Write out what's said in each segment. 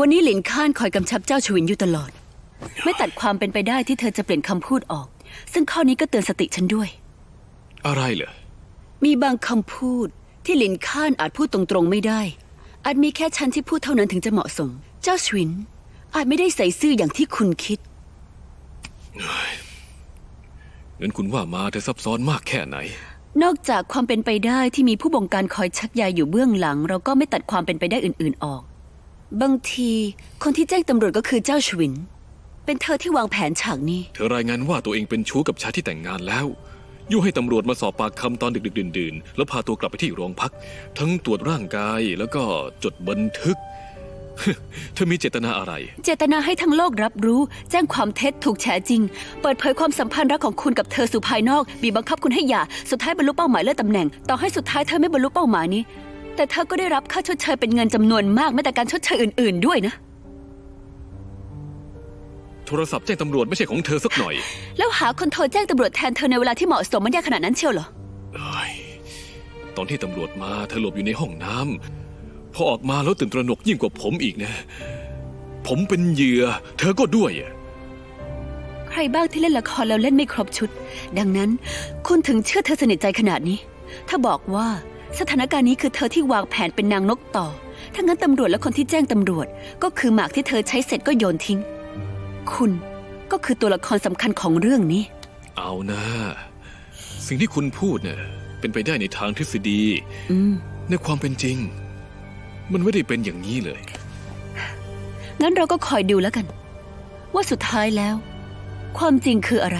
วันนี้หลินข้านคอยกำชับเจ้าชวินอยู่ตลอด ไม่ตัดความเป็นไปได้ที่เธอจะเปลี่ยนคำพูดออก ซึ่งข้อนี้ก็เตือนสติฉันด้วย อะไรเหรอ มีบางคำพูดที่หลินข้านอาจพูดตรงๆไม่ได้ อาจมีแค่ฉันที่พูดเท่านั้นถึงจะเหมาะสม เจ้าชวิน อาจไม่ได้ใส่ซื่ออย่างที่คุณคิดงั้นคุณว่ามาเธอซับซ้อนมากแค่ไหน นอกจากความเป็นไปได้ที่มีผู้บงการคอยชักใยอยู่เบื้องหลัง เราก็ไม่ตัดความเป็นไปได้อื่น ๆออก บางทีคนที่แจ้งตำรวจก็คือเจ้าชวิน เป็นเธอที่วางแผนฉากนี้ เธอรายงานว่าตัวเองเป็นชู้กับชายที่แต่งงานแล้วยุ่ให้ตำรวจมาสอบปากคำตอนดึกๆดื่นๆ แล้วพาตัวกลับไปที่โรงพัก ทั้งตรวจร่างกายแล้วก็จดบันทึก เธอมีเจตนาอะไร เจตนาให้ทั้งโลกรับรู้ แจ้งความเท็จถูกแฉจริง เปิดเผยความสัมพันธ์รักของคุณกับเธอสู่ภายนอกบีบบังคับคุณให้หย่าสุดท้ายบรรลุเป้าหมายเลื่อนตำแหน่ง ต่อให้สุดท้ายเธอไม่บรรลุเป้าหมายนี้ แต่เธอก็ได้รับค่าชดเชยเป็นเงินจำนวนมากแม้แต่การชดเชยอื่น ๆ ด้วยนะ โทรศัพท์แจ้งตำรวจไม่ใช่ของเธอสักหน่อยแล้วหาคนโทรแจ้งตำรวจแทนเธอในเวลาที่เหมาะสมมันยากขนาดนั้นเชียวเหรอ เอ้ยตอนที่ตำรวจมาเธอหลบอยู่ในห้องน้ำพอออกมาแล้วตื่นตระหนกยิ่งกว่าผมอีกนะ ผมเป็นเหยื่อ เธอก็ด้วยอะใครบ้างที่เล่นละครแล้วเล่นไม่ครบชุด ดังนั้นคุณถึงเชื่อเธอสนิทใจขนาดนี้ ถ้าบอกว่า สถานการณ์นี้คือเธอที่วางแผนเป็นนางนกต่อ ถ้างั้นตำรวจและคนที่แจ้งตำรวจ ก็คือหมากที่เธอใช้เสร็จก็โยนทิ้ง คุณก็คือตัวละครสำคัญของเรื่องนี้ เอานะสิ่งที่คุณพูดเนี่ยเป็นไปได้ในทางทฤษฎีอืม ในความเป็นจริง มันไม่ได้เป็นอย่างนี้เลย งั้นเราก็คอยดูแล้วกัน ว่าสุดท้ายแล้ว ความจริงคืออะไร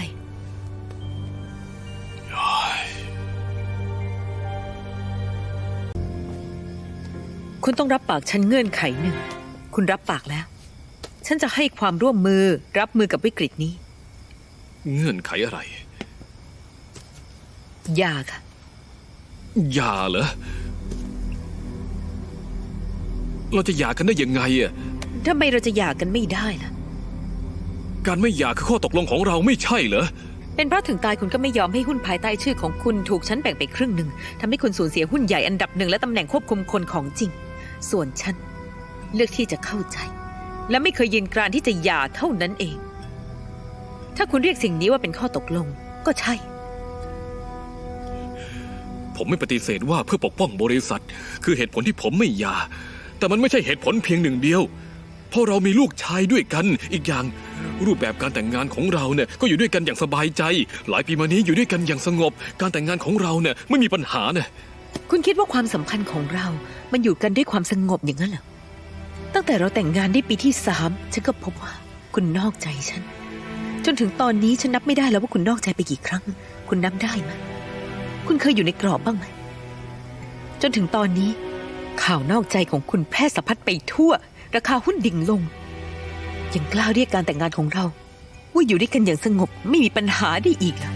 คุณต้องรับปากฉันเงื่อนไขหนึ่ง คุณรับปากแล้ว ฉันจะให้ความร่วมมือรับมือกับวิกฤตนี้ เงื่อนไขอะไรอย่าค่ะหย่าเหรอ เราจะหย่ากันได้ยังไงอะทำไมเราจะหย่ากันไม่ได้ล่ะ การไม่หย่าคือข้อตกลงของเราไม่ใช่เหรอ เป็นเพราะถึงตายคุณก็ไม่ยอมให้หุ้นภายใต้ชื่อของคุณถูกฉันแบ่งไปครึ่งหนึ่งทำให้คุณสูญเสียหุ้นใหญ่อันดับหนึ่งและตำแหน่งควบคุมคนของจริง ส่วนฉันเลือกที่จะเข้าใจ และไม่เคยยืนกรานที่จะหย่าเท่านั้นเอง ถ้าคุณเรียกสิ่งนี้ว่าเป็นข้อตกลงก็ใช่ ผมไม่ปฏิเสธว่าเพื่อปกป้องบริษัท คือเหตุผลที่ผมไม่หย่า แต่มันไม่ใช่เหตุผลเพียงหนึ่งเดียว เพราะเรามีลูกชายด้วยกัน อีกอย่าง รูปแบบการแต่งงานของเราเนี่ยก็อยู่ด้วยกันอย่างสบายใจ หลายปีมานี้อยู่ด้วยกันอย่างสงบ การแต่งงานของเราเนี่ยไม่มีปัญหาเนี่ย คุณคิดว่าความสัมพันธ์ของเรา มันอยู่กันด้วยความสงบอย่างนั้นเหรอ ตั้งแต่เราแต่งงานได้ปีที่สามฉันก็พบว่า คุณนอกใจฉัน จนถึงตอนนี้ฉันนับไม่ได้แล้วว่าคุณนอกใจไปกี่ครั้ง คุณนับได้ไหมคุณเคยอยู่ในกรอบบ้างไหม จนถึงตอนนี้ ข่าวนอกใจของคุณแพร่สะพัดไปทั่ว ราคาหุ้นดิ่งลง ยังกล้าเรียกการแต่งงานของเรา ว่าอยู่ด้วยกันอย่างสงบไม่มีปัญหาได้อีกเหรอ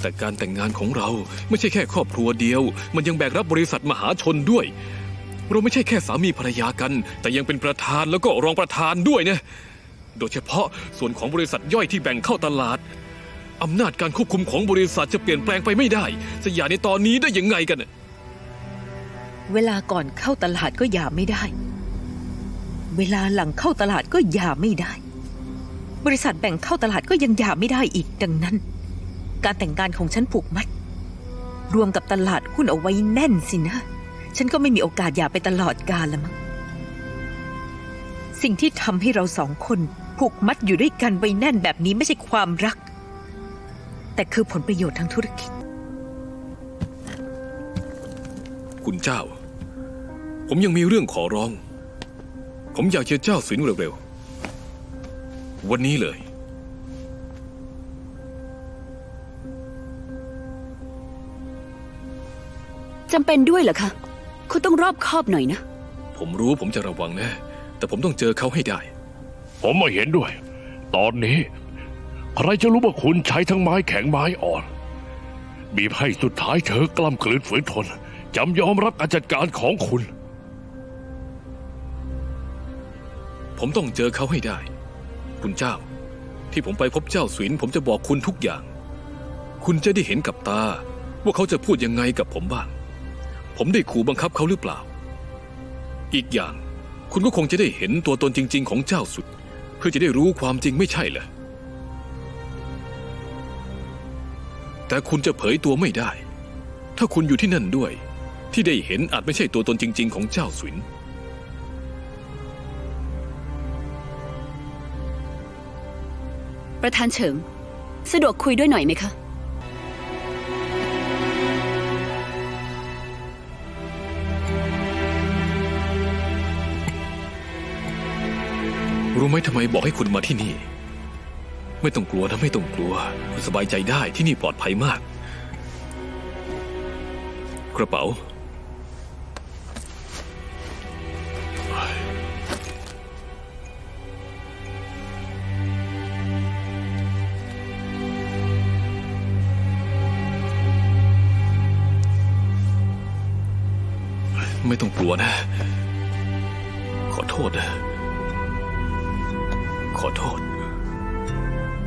แต่การแต่งงานของเราไม่ใช่แค่ครอบครัวเดียว มันยังแบกรับบริษัทมหาชนด้วย เราไม่ใช่แค่สามีภรรยากัน แต่ยังเป็นประธานแล้วก็รองประธานด้วยนะ โดยเฉพาะส่วนของบริษัทย่อยที่แบ่งเข้าตลาดอำนาจการควบคุมของบริษัทจะเปลี่ยนแปลงไปไม่ได้จะอย่าในตอนนี้ได้ยังไงกัน เวลาก่อนเข้าตลาดก็หย่าไม่ได้ เวลาหลังเข้าตลาดก็หย่าไม่ได้ บริษัทแบ่งเข้าตลาดก็ยังหย่าไม่ได้อีกดังนั้น การแต่งงานของฉันผูกมัด รวมกับตลาดหุ้นเอาไว้แน่นสินะ ฉันก็ไม่มีโอกาสหย่าไปตลอดกาลละมั้งสิ่งที่ทำให้เราสองคนผูกมัดอยู่ด้วยกันไว้แน่นแบบนี้ไม่ใช่ความรัก แต่คือผลประโยชน์ทางธุรกิจ คุณเจ้า ผมยังมีเรื่องขอร้อง ผมอยากเจอเจ้าสินเร็วๆ วันนี้เลย จำเป็นด้วยเหรอคะ คุณต้องรอบคอบหน่อยนะ ผมรู้ผมจะระวังนะแต่ผมต้องเจอเขาให้ได้ ผมไม่เห็นด้วย ตอนนี้ ใครจะรู้ว่าคุณใช้ทั้งไม้แข็งไม้อ่อน บีบให้สุดท้ายเธอกล้ำกลืนฝืนทนจำยอมรับการจัดการของคุณ ผมต้องเจอเขาให้ได้ คุณเจ้า ที่ผมไปพบเจ้าสวิน ผมจะบอกคุณทุกอย่าง คุณจะได้เห็นกับตา ว่าเขาจะพูดยังไงกับผมบ้าง ผมได้ขู่บังคับเขาหรือเปล่า อีกอย่างคุณก็คงจะได้เห็นตัวตนจริง ๆ ของเจ้าสุด เพื่อจะได้รู้ความจริงไม่ใช่เหรอ แต่คุณจะเผยตัวไม่ได้ ถ้าคุณอยู่ที่นั่นด้วย ที่ได้เห็นอาจไม่ใช่ตัวตนจริง ๆ ของเจ้าสุนประธานเฉิง สะดวกคุยด้วยหน่อยไหมคะ รู้ไหมทำไมบอกให้คุณมาที่นี่ ไม่ต้องกลัวนะไม่ต้องกลัว คุณสบายใจได้ที่นี่ปลอดภัยมาก กระเป๋า ไม่ต้องกลัวนะ ขอโทษนะ ขอโทษ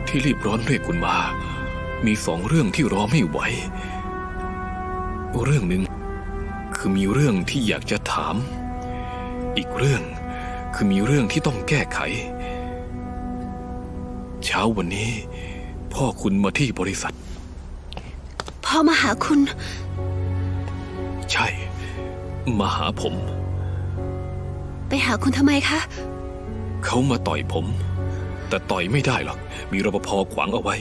ที่รีบร้อนเรียกคุณมา มีสองเรื่องที่รอไม่ไหว เรื่องหนึ่งคือมีเรื่องที่อยากจะถาม อีกเรื่องคือมีเรื่องที่ต้องแก้ไข เช้าวันนี้ พ่อคุณมาที่บริษัท พ่อมาหาคุณ ใช่ มาหาผม ไปหาคุณทำไมคะ เขามาต่อยผม แต่ต่อยไม่ได้หรอก มีรปภขวางเอาไว้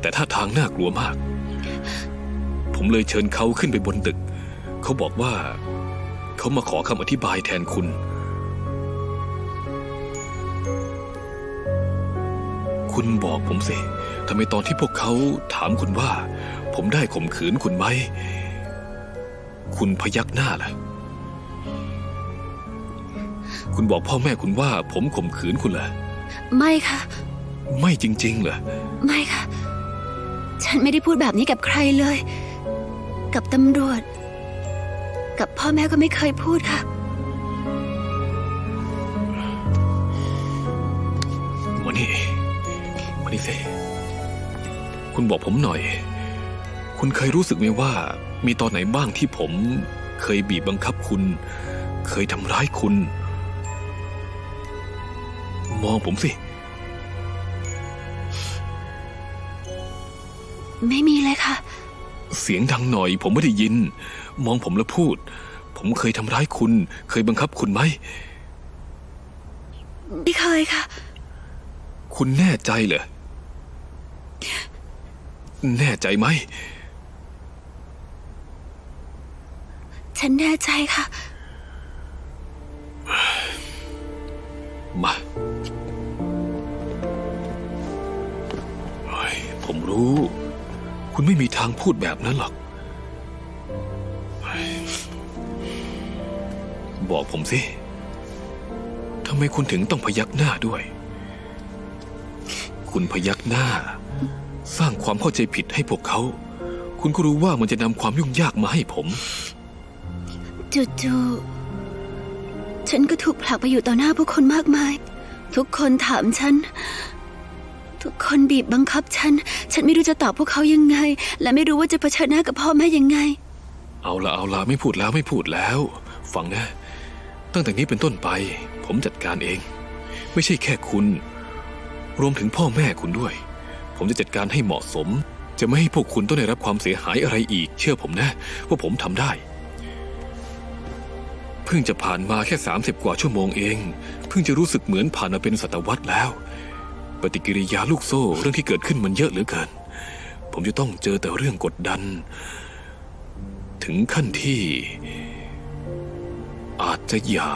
แต่ท่าทางน่ากลัวมาก ผมเลยเชิญเขาขึ้นไปบนตึก เขาบอกว่า เขามาขอคำอธิบายแทนคุณ คุณบอกผมสิทำไมตอนที่พวกเขาถามคุณว่า ผมได้ข่มขืนคุณไหม คุณพยักหน้าล่ะ คุณบอกพ่อแม่คุณว่า ผมข่มขืนคุณเหรอ ไม่ค่ะ ไม่จริง ๆ เหรอ ไม่ค่ะ ฉันไม่ได้พูดแบบนี้กับใครเลย กับตำรวจ กับพ่อแม่ก็ไม่เคยพูดค่ะวันนี้วันนี้สิคุณบอกผมหน่อย คุณเคยรู้สึกไหมว่า มีตอนไหนบ้างที่ผมเคยบีบบังคับคุณ เคยทำร้ายคุณ มองผมสิ ไม่มีเลยค่ะ เสียงดังหน่อย ผมไม่ได้ยิน มองผมแล้วพูด ผมเคยทำร้ายคุณ เคยบังคับคุณไหม ไม่เคยค่ะ คุณแน่ใจเหรอ แน่ใจไหม ฉันแน่ใจค่ะ มา คุณไม่มีทางพูดแบบนั้นหรอก บอกผมสิทำไมคุณถึงต้องพยักหน้าด้วย คุณพยักหน้า สร้างความเข้าใจผิดให้พวกเขา คุณก็รู้ว่ามันจะนำความยุ่งยากมาให้ผม จู่ๆฉันก็ถูกผลักไปอยู่ต่อหน้าผู้คนมากมาย ทุกคนถามฉัน ทุกคนบีบบังคับฉัน ฉันไม่รู้จะตอบพวกเขายังไง และไม่รู้ว่าจะเผชิญหน้ากับพ่อแม่ยังไง เอาละเอาละไม่พูดแล้วไม่พูดแล้ว ฟังนะ ตั้งแต่นี้เป็นต้นไป ผมจัดการเอง ไม่ใช่แค่คุณ รวมถึงพ่อแม่คุณด้วย ผมจะจัดการให้เหมาะสม จะไม่ให้พวกคุณต้องได้รับความเสียหายอะไรอีก เชื่อผมนะ ว่าผมทำได้ เพิ่งจะผ่านมาแค่ 30 กว่าชั่วโมงเอง เพิ่งจะรู้สึกเหมือนผ่านมาเป็นศตวรรษแล้ว ปฏิกิริยาลูกโซ่เรื่องที่เกิดขึ้นมันเยอะเหลือเกิน ผมจะต้องเจอแต่เรื่องกดดัน ถึงขั้นที่ อาจจะอย่า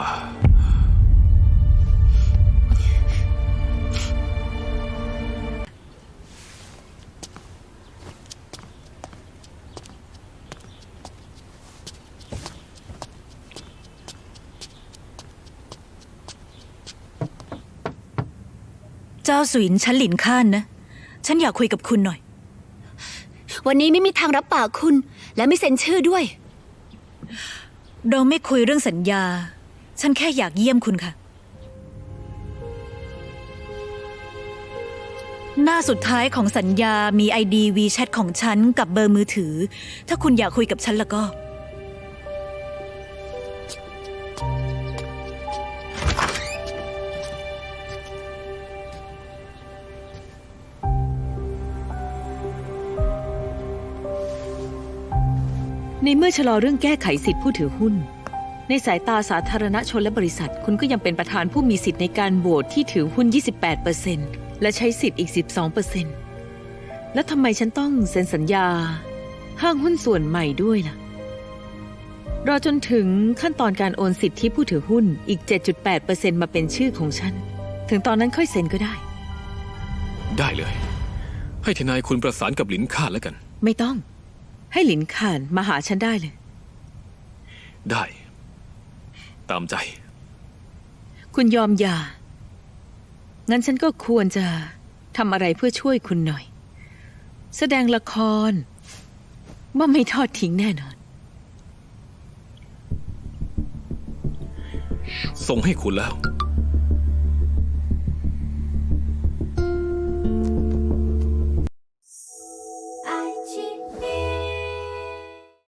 เจ้าสุวินฉันหลินข้านนะ ฉันอยากคุยกับคุณหน่อย วันนี้ไม่มีทางรับปากคุณ และไม่เซ็นชื่อด้วย เราไม่คุยเรื่องสัญญา ฉันแค่อยากเยี่ยมคุณค่ะ หน้าสุดท้ายของสัญญามีไอดีวีแชทของฉันกับเบอร์มือถือ ถ้าคุณอยากคุยกับฉันแล้วก็ ในเมื่อชะลอเรื่องแก้ไขสิทธิผู้ถือหุ้น ในสายตาสาธารณชนและบริษัท คุณก็ยังเป็นประธานผู้มีสิทธิ์ในการโหวตที่ถือหุ้น 28%และใช้สิทธิ์อีก 12%แล้วทำไมฉันต้องเซ็นสัญญา ห้างหุ้นส่วนใหม่ด้วยล่ะรอจนถึงขั้นตอนการโอนสิทธิผู้ถือหุ้นอีก 7.8%มาเป็นชื่อของฉัน ถึงตอนนั้นค่อยเซ็นก็ได้ ได้เลย ให้ทนายคุณประสานกับหลินข้าแล้วกัน ไม่ต้อง ให้หลินข่านมาหาฉันได้เลย ได้ ตามใจ คุณยอมหย่า งั้นฉันก็ควรจะทำอะไรเพื่อช่วยคุณหน่อย แสดงละคร ว่าไม่ทอดทิ้งแน่นอน ส่งให้คุณแล้ว